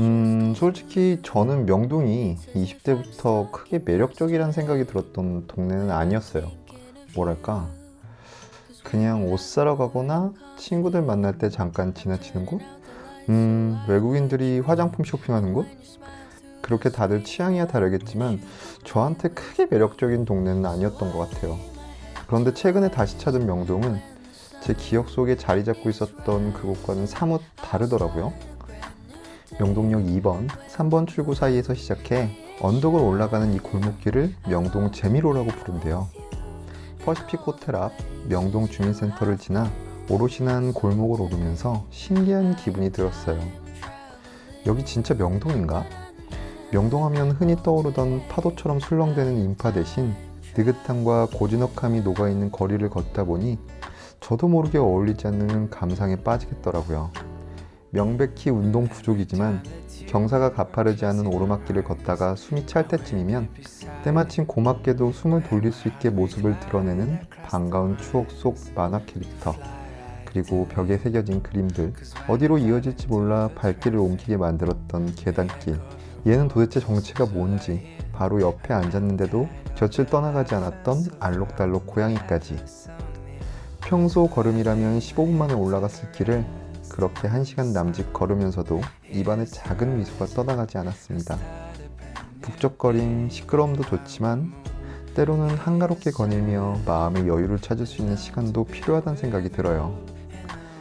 음, 솔직히 저는 명동이 20대부터 크게 매력적이란 생각이 들었던 동네는 아니었어요. 뭐랄까, 그냥 옷 사러 가거나 친구들 만날 때 잠깐 지나치는 곳? 음, 외국인들이 화장품 쇼핑하는 곳? 그렇게 다들 취향이야 다르겠지만 저한테 크게 매력적인 동네는 아니었던 것 같아요. 그런데 최근에 다시 찾은 명동은 제 기억 속에 자리 잡고 있었던 그곳과는 사뭇 다르더라고요. 명동역 2번, 3번 출구 사이에서 시작해 언덕을 올라가는 이 골목길을 명동 재미로라고 부른대요. 퍼시픽 호텔 앞 명동 주민센터를 지나 오롯이 난 골목을 오르면서 신기한 기분이 들었어요. 여기 진짜 명동인가? 명동하면 흔히 떠오르던 파도처럼 술렁대는 인파 대신 느긋함과 고즈넉함이 녹아있는 거리를 걷다 보니 저도 모르게 어울리지 않는 감상에 빠지겠더라고요. 명백히 운동 부족이지만 경사가 가파르지 않은 오르막길을 걷다가 숨이 찰 때쯤이면 때마침 고맙게도 숨을 돌릴 수 있게 모습을 드러내는 반가운 추억 속 만화 캐릭터 그리고 벽에 새겨진 그림들 어디로 이어질지 몰라 발길을 옮기게 만들었던 계단길 얘는 도대체 정체가 뭔지 바로 옆에 앉았는데도 곁을 떠나가지 않았던 알록달록 고양이까지 평소 걸음이라면 15분 만에 올라갔을 길을 그렇게 1시간 남짓 걸으면서도 입안에 작은 미소가 떠나가지 않았습니다. 북적거림, 시끄러움도 좋지만 때로는 한가롭게 거닐며 마음의 여유를 찾을 수 있는 시간도 필요하다는 생각이 들어요.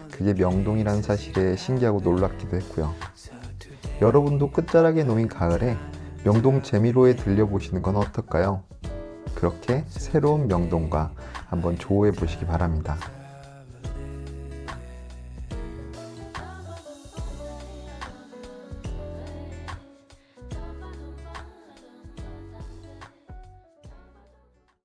그게 명동이라는 사실에 신기하고 놀랍기도 했고요. 여러분도 끝자락에 놓인 가을에 명동 재미로에 들려보시는 건 어떨까요? 그렇게 새로운 명동과 한번 조우해 보시기 바랍니다.